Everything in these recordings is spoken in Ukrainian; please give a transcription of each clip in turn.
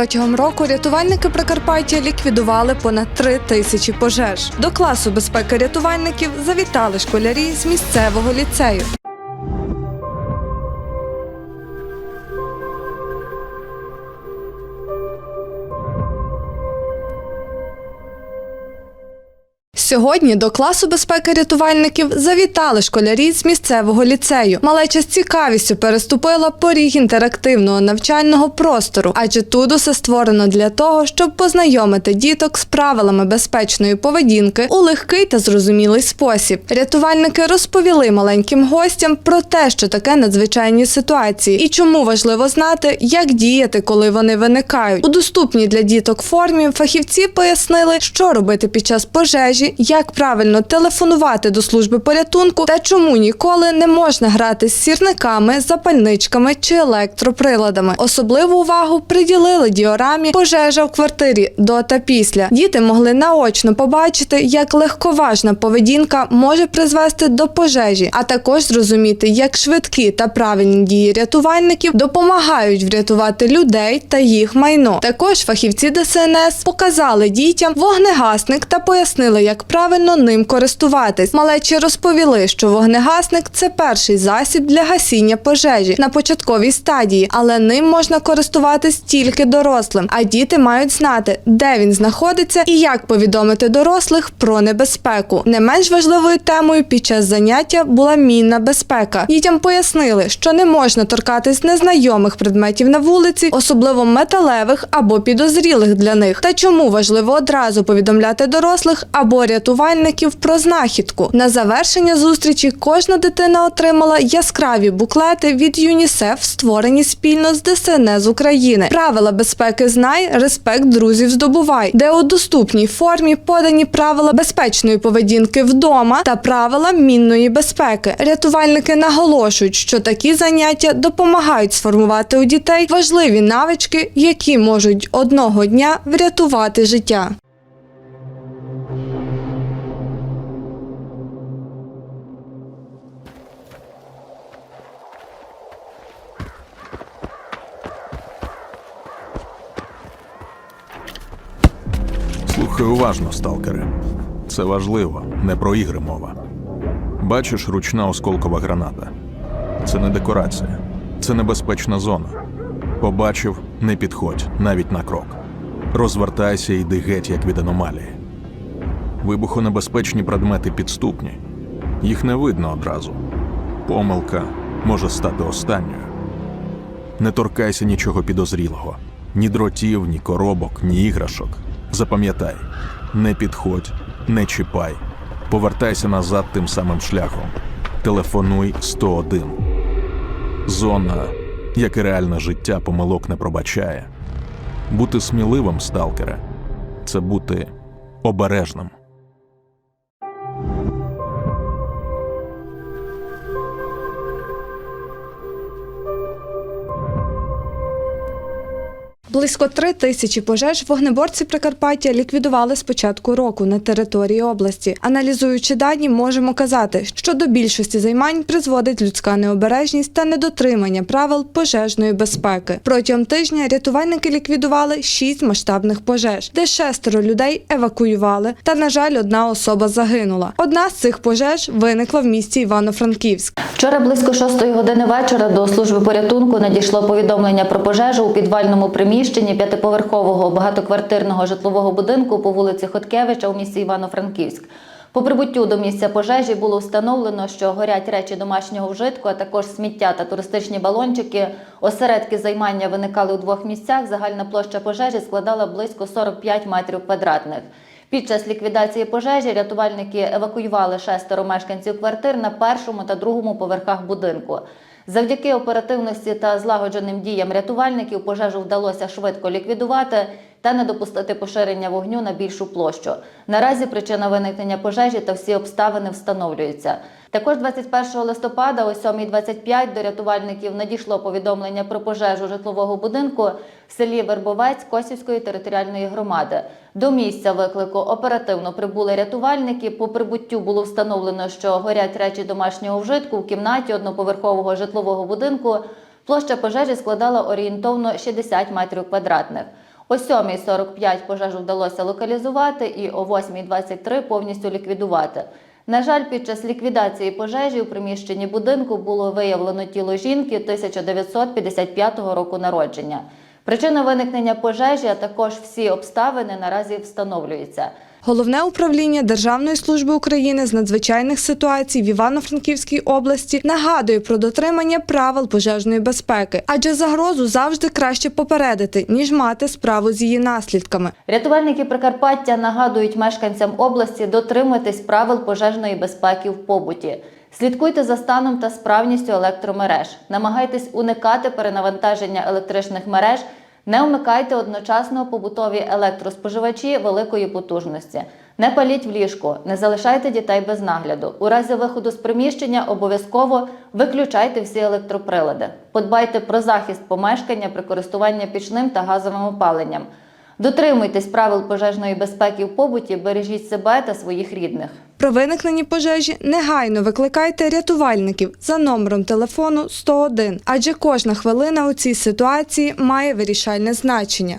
Протягом року рятувальники Прикарпаття ліквідували понад три тисячі пожеж. До класу безпеки рятувальників завітали школярі з місцевого ліцею. Сьогодні до класу безпеки рятувальників завітали школярі з місцевого ліцею. Малеча з цікавістю переступила поріг інтерактивного навчального простору, адже тут усе створено для того, щоб познайомити діток з правилами безпечної поведінки у легкий та зрозумілий спосіб. Рятувальники розповіли маленьким гостям про те, що таке надзвичайні ситуації, і чому важливо знати, як діяти, коли вони виникають. У доступній для діток формі фахівці пояснили, що робити під час пожежі, як правильно телефонувати до служби порятунку та чому ніколи не можна грати з сірниками, запальничками чи електроприладами. Особливу увагу приділили діорамі пожежа в квартирі до та після. Діти могли наочно побачити, як легковажна поведінка може призвести до пожежі, а також зрозуміти, як швидкі та правильні дії рятувальників допомагають врятувати людей та їх майно. Також фахівці ДСНС показали дітям вогнегасник та пояснили, як правильно ним користуватись. Малечі розповіли, що вогнегасник це перший засіб для гасіння пожежі на початковій стадії, але ним можна користуватись тільки дорослим. А діти мають знати, де він знаходиться і як повідомити дорослих про небезпеку. Не менш важливою темою під час заняття була мінна безпека. Дітям пояснили, що не можна торкатись незнайомих предметів на вулиці, особливо металевих або підозрілих для них. Та чому важливо одразу повідомляти дорослих або рятувальників про знахідку. На завершення зустрічі кожна дитина отримала яскраві буклети від ЮНІСЕФ, створені спільно з ДСНС України. Правила безпеки знай, респект друзів здобувай, де у доступній формі подані правила безпечної поведінки вдома та правила мінної безпеки. Рятувальники наголошують, що такі заняття допомагають сформувати у дітей важливі навички, які можуть одного дня врятувати життя. Слухай уважно, сталкери. Це важливо, не про ігри мова. Бачиш ручна осколкова граната. Це не декорація, це небезпечна зона. Побачив, не підходь, навіть на крок. Розвертайся і йди геть, як від аномалії. Вибухонебезпечні предмети підступні. Їх не видно одразу. Помилка може стати останньою. Не торкайся нічого підозрілого: ні дротів, ні коробок, ні іграшок. Запам'ятай, не підходь, не чіпай. Повертайся назад тим самим шляхом. Телефонуй 101. Зона, як і реальне життя, помилок не пробачає. Бути сміливим, сталкере, це бути обережним. Близько три тисячі пожеж вогнеборці Прикарпаття ліквідували з початку року на території області. Аналізуючи дані, можемо казати, що до більшості займань призводить людська необережність та недотримання правил пожежної безпеки. Протягом тижня рятувальники ліквідували шість масштабних пожеж, де шестеро людей евакуювали. Та, на жаль, одна особа загинула. Одна з цих пожеж виникла в місті Івано-Франківськ. Вчора близько 6 години вечора до служби порятунку надійшло повідомлення про пожежу у підвальному приміщенні п'ятиповерхового багатоквартирного житлового будинку по вулиці Хоткевича у місті Івано-Франківськ. По прибуттю до місця пожежі було встановлено, що горять речі домашнього вжитку, а також сміття та туристичні балончики. Осередки займання виникали у двох місцях. Загальна площа пожежі складала близько 45 метрів квадратних. Під час ліквідації пожежі рятувальники евакуювали шестеро мешканців квартир на першому та другому поверхах будинку. Завдяки оперативності та злагодженим діям рятувальників пожежу вдалося швидко ліквідувати та не допустити поширення вогню на більшу площу. Наразі причина виникнення пожежі та всі обставини встановлюються. Також 21 листопада о 7.25 до рятувальників надійшло повідомлення про пожежу житлового будинку в селі Вербовець Косівської територіальної громади. До місця виклику оперативно прибули рятувальники. По прибуттю було встановлено, що горять речі домашнього вжитку в кімнаті одноповерхового житлового будинку Площа пожежі складала орієнтовно 60 метрів квадратних. О 7.45 пожежу вдалося локалізувати і о 8.23 повністю ліквідувати. На жаль, під час ліквідації пожежі у приміщенні будинку було виявлено тіло жінки 1955 року народження. Причина виникнення пожежі, а також всі обставини наразі встановлюються. Головне управління Державної служби України з надзвичайних ситуацій в Івано-Франківській області нагадує про дотримання правил пожежної безпеки, адже загрозу завжди краще попередити, ніж мати справу з її наслідками. Рятувальники Прикарпаття нагадують мешканцям області дотримуватись правил пожежної безпеки в побуті. Слідкуйте за станом та справністю електромереж. Намагайтесь уникати перенавантаження електричних мереж. Не вмикайте одночасно побутові електроспоживачі великої потужності. Не паліть в ліжку, не залишайте дітей без нагляду. У разі виходу з приміщення обов'язково виключайте всі електроприлади. Подбайте про захист помешкання при користуванні пічним та газовим опаленням. Дотримуйтесь правил пожежної безпеки в побуті, бережіть себе та своїх рідних. При виникненні пожежі негайно викликайте рятувальників за номером телефону 101, адже кожна хвилина у цій ситуації має вирішальне значення.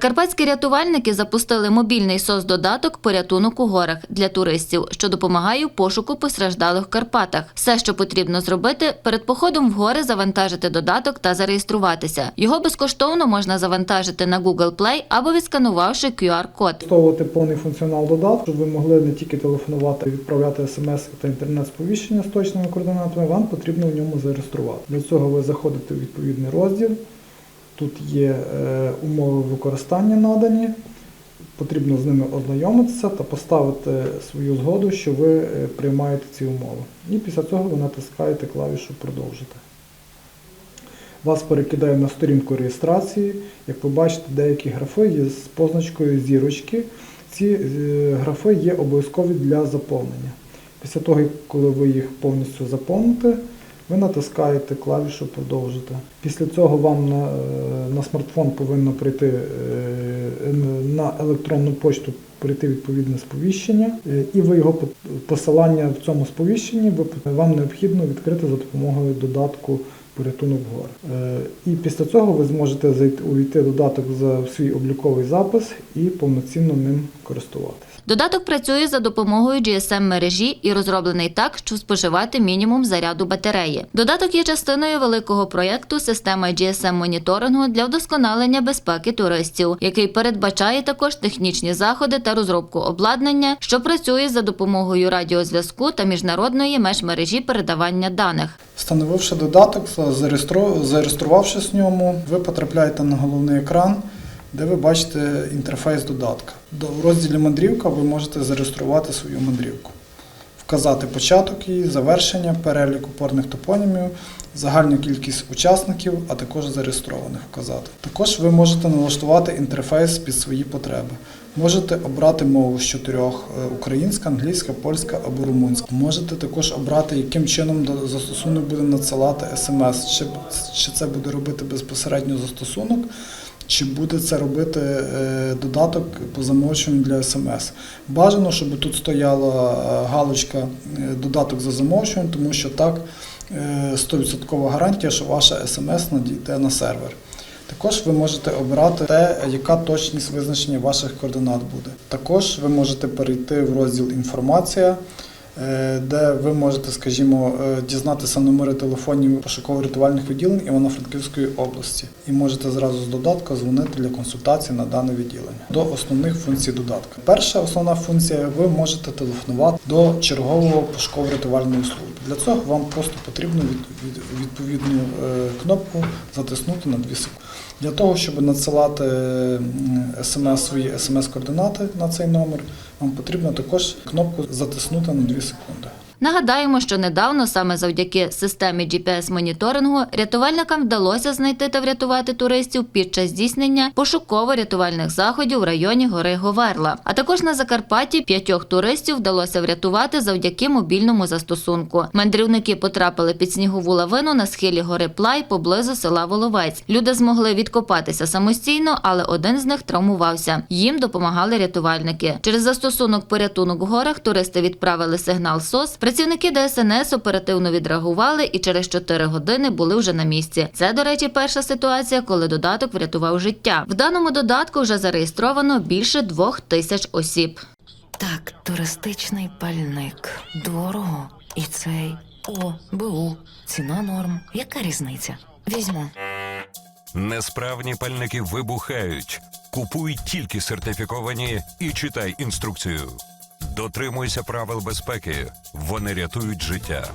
Прикарпатські рятувальники запустили мобільний соцдодаток Порятунок у горах для туристів, що допомагає в пошуку постраждалих в Карпатах. Все, що потрібно зробити, перед походом в гори завантажити додаток та зареєструватися. Його безкоштовно можна завантажити на Google Play або відсканувавши QR-код. Використовувати повний функціонал додатку, щоб ви могли не тільки телефонувати, відправляти смс та інтернет-сповіщення з точними координатами, вам потрібно в ньому зареєструвати. Для цього ви заходите в відповідний розділ. Тут є е, умови використання надані. Потрібно з ними ознайомитися та поставити свою згоду, що ви е, приймаєте ці умови. І після цього ви натискаєте клавішу Продовжити. Вас перекидає на сторінку реєстрації. Як ви бачите, деякі графи є з позначкою зірочки. Ці е, графи є обов'язкові для заповнення. Після того, коли ви їх повністю заповните, ви натискаєте клавішу Продовжити. Після цього вам на, е, на смартфон повинно прийти е, на електронну почту прийти відповідне сповіщення, е, і ви його посилання в цьому сповіщенні вам необхідно відкрити за допомогою додатку порятунок гор. І після цього ви зможете увійти додаток за свій обліковий запис і повноцінно ним користуватися. Додаток працює за допомогою GSM-мережі і розроблений так, щоб споживати мінімум заряду батареї. Додаток є частиною великого проєкту Система GSM-моніторингу для вдосконалення безпеки туристів, який передбачає також технічні заходи та розробку обладнання, що працює за допомогою радіозв'язку та міжнародної межмережі передавання даних. Встановивши додаток, зареєстру- зареєструвавшись в ньому, ви потрапляєте на головний екран, де ви бачите інтерфейс додатка. До- розділі мандрівка ви можете зареєструвати свою мандрівку, вказати початок її, завершення, перелік опорних топонімів, загальну кількість учасників, а також зареєстрованих вказати. Також ви можете налаштувати інтерфейс під свої потреби. Можете обрати мову з чотирьох: е, українська, англійська, польська або румунська. Можете також обрати, яким чином застосунок буде надсилати смс, чи це буде робити безпосередньо застосунок, чи буде це робити е, додаток по замовчуванню для смс. Бажано, щоб тут стояла е, галочка е, додаток за замовчуванням, тому що так е, 100% гарантія, що ваша смс надійде на сервер. Також ви можете обрати те, яка точність визначення ваших координат буде. Також ви можете перейти в розділ Інформація, де ви можете, скажімо, е, дізнатися номери телефонів пошуково-рятувальних відділень Івано-Франківської області і можете зразу з додатка дзвонити для консультації на дане відділення. До основних функцій додатка. Перша основна функція ви можете телефонувати до чергового пошуково-рятувальної служби. Для цього вам просто потрібно від, від- відповідну е, кнопку затиснути на 2 секунди. Для того, щоб надсилати смс свої смс-координати на цей номер, вам потрібно також кнопку затиснути на 2 секунди. Нагадаємо, що недавно саме завдяки системі GPS-моніторингу рятувальникам вдалося знайти та врятувати туристів під час здійснення пошуково-рятувальних заходів в районі гори Говерла. А також на Закарпатті п'ятьох туристів вдалося врятувати завдяки мобільному застосунку. Мандрівники потрапили під снігову лавину на схилі гори Плай поблизу села Воловець. Люди змогли відкопатися самостійно, але один з них травмувався. Їм допомагали рятувальники. Через застосунок порятунок в горах туристи відправили сигнал СОС. Працівники ДСНС оперативно відреагували і через 4 години були вже на місці. Це, до речі, перша ситуація, коли додаток врятував життя. В даному додатку вже зареєстровано більше двох тисяч осіб. Так, туристичний пальник. Дорого. І цей. О, БУ. Ціна норм. Яка різниця? Візьму. Несправні пальники вибухають. Купуй тільки сертифіковані і читай інструкцію. Дотримуйся правил безпеки. Вони рятують життя.